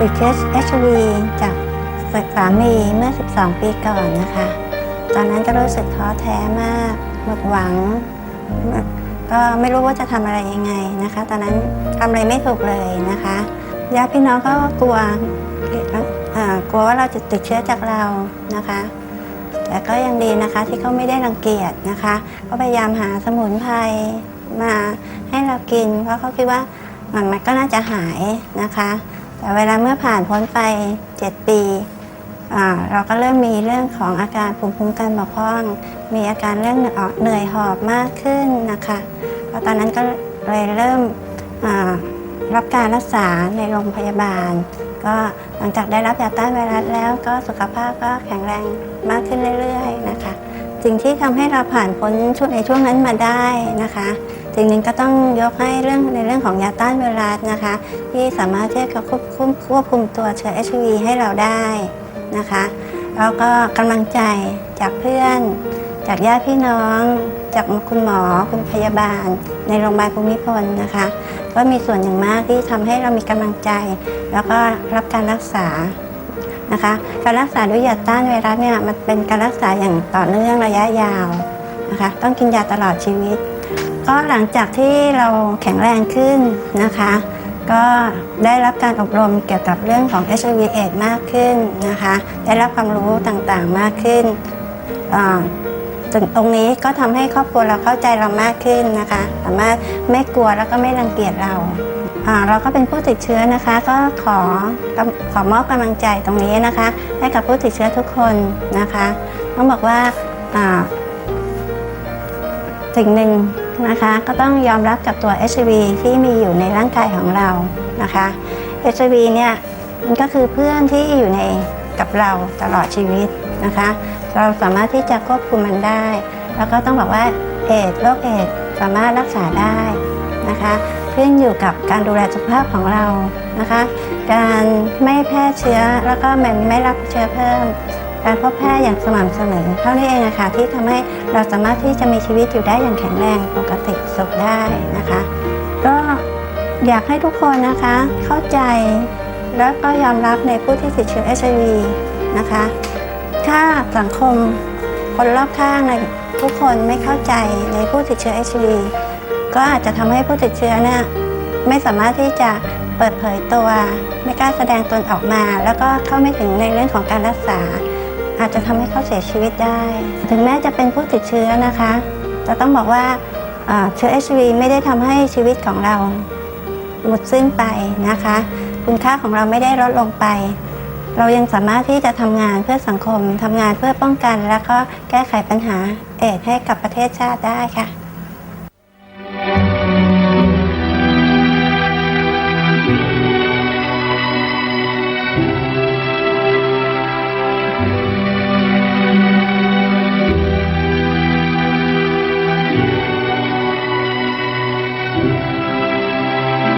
ติดเชื้อ HIV จากสามีเมื่อ 12 ปีก่อนนะคะ ตอนนั้นก็รู้สึกท้อแท้มาก หมดหวัง ก็ไม่รู้ว่าจะทำอะไรยังไงนะคะ ตอนนั้นทำอะไรไม่ถูกเลยนะคะญาติพี่น้องก็กลัวกลัวว่าเราจะติดเชื้อจากเรานะคะ แต่ก็ยังดีนะคะที่เขาไม่ได้รังเกียจนะคะ ก็พยายามหาสมุนไพรมาให้เรากิน เพราะเขาคิดว่ามันมันก็น่าจะหายนะคะ แต่เวลาเมื่อผ่านพ้นไป 7 ปี เราก็เริ่มมีเรื่องของอาการภูมิคุ้มกันบกพร่อง มีอาการเรื่องเหนื่อยหอบมากขึ้นนะคะเพราะตอนนั้นก็เลยเริ่มรับการรักษาในโรงพยาบาล ก็หลังจากได้รับยาต้านไวรัสแล้วก็สุขภาพก็แข็งแรงมากขึ้นเรื่อย ๆ นะคะ สิ่งที่ทำให้เราผ่านพ้นช่วงในช่วงนั้นมาได้นะคะ สิ่งหนึ่งก็ต้องยกให้เรื่องในเรื่องของยาต้านไวรัสนะคะ ที่สามารถที่จะควบคุมควบคุมตัวเชื้อ HIV ให้เราได้นะคะแล้วก็กำลังใจจากเพื่อน จากญาติพี่น้อง จากคุณหมอคุณพยาบาล ในโรงพยาบาลภูมิพลนะคะ ก็มีส่วนอย่างมากที่ทำให้เรามีกำลังใจ แล้วก็รับการรักษานะคะการรักษาด้วยยาต้านไวรัสเนี่ยมันเป็นการรักษาอย่างต่อเนื่องระยะยาวนะคะต้องกินยาตลอดชีวิต ก็หลังจากที่เราแข็งแรงขึ้นนะคะ ก็ได้รับการอบรมเกี่ยวกับเรื่องของ HIV AIDS มากขึ้นนะคะ ได้รับความรู้ต่างๆมากขึ้นอ่าถึงตรงนี้ก็ทำให้ครอบครัวเราเข้าใจเรามากขึ้นนะคะ สามารถไม่กลัวแล้วก็ไม่รังเกียจเราเราก็เป็นผู้ติดเชื้อนะคะ ก็ขอขอมอบกำลังใจตรงนี้นะคะ ให้กับผู้ติดเชื้อทุกคนนะคะ ต้องบอกว่าสิ่งหนึ่ง นะคะ ก็ต้องยอมรับกับตัว HIV ที่มีอยู่ในร่างกายของเรานะคะ HIV เนี่ยมันก็คือเพื่อนที่อยู่ในกับเราตลอดชีวิตนะคะ เราสามารถที่จะควบคุมมันได้ แล้วก็ต้องบอกว่าเอดโรคเอดส์สามารถรักษาได้นะคะขึ้นอยู่กับการดูแลสุขภาพของเรานะคะ การไม่แพร่เชื้อแล้วก็มันไม่รับเชื้อเพิ่ม การพบแพทย์อย่างสม่ำเสมอเท่านี้เองนะคะที่ทำให้เราสามารถที่จะมีชีวิตอยู่ได้อย่างแข็งแรงปกติสุขได้นะคะ ก็อยากให้ทุกคนนะคะเข้าใจแล้วก็ยอมรับในผู้ที่ติดเชื้อ HIV นะคะ ถ้าสังคมคนรอบข้างในทุกคนไม่เข้าใจในผู้ติดเชื้อ HIV ก็อาจจะทำให้ผู้ติดเชื้อเนี่ยไม่สามารถที่จะเปิดเผยตัว ไม่กล้าแสดงตนออกมา แล้วก็เข้าไม่ถึงในเรื่องของการรักษา อาจจะทำให้เขาเสียชีวิตได้ ถึงแม้จะเป็นผู้ติดเชื้อนะคะจะต้องบอกว่าเชื้อ HIV ไม่ได้ทำให้ชีวิตของเราหมดสิ้นไปนะคะ คุณค่าของเราไม่ได้ลดลงไป เรายังสามารถที่จะทำงานเพื่อสังคมทำงานเพื่อป้องกัน และก็แก้ไขปัญหาเอดส์ให้กับประเทศชาติได้ค่ะ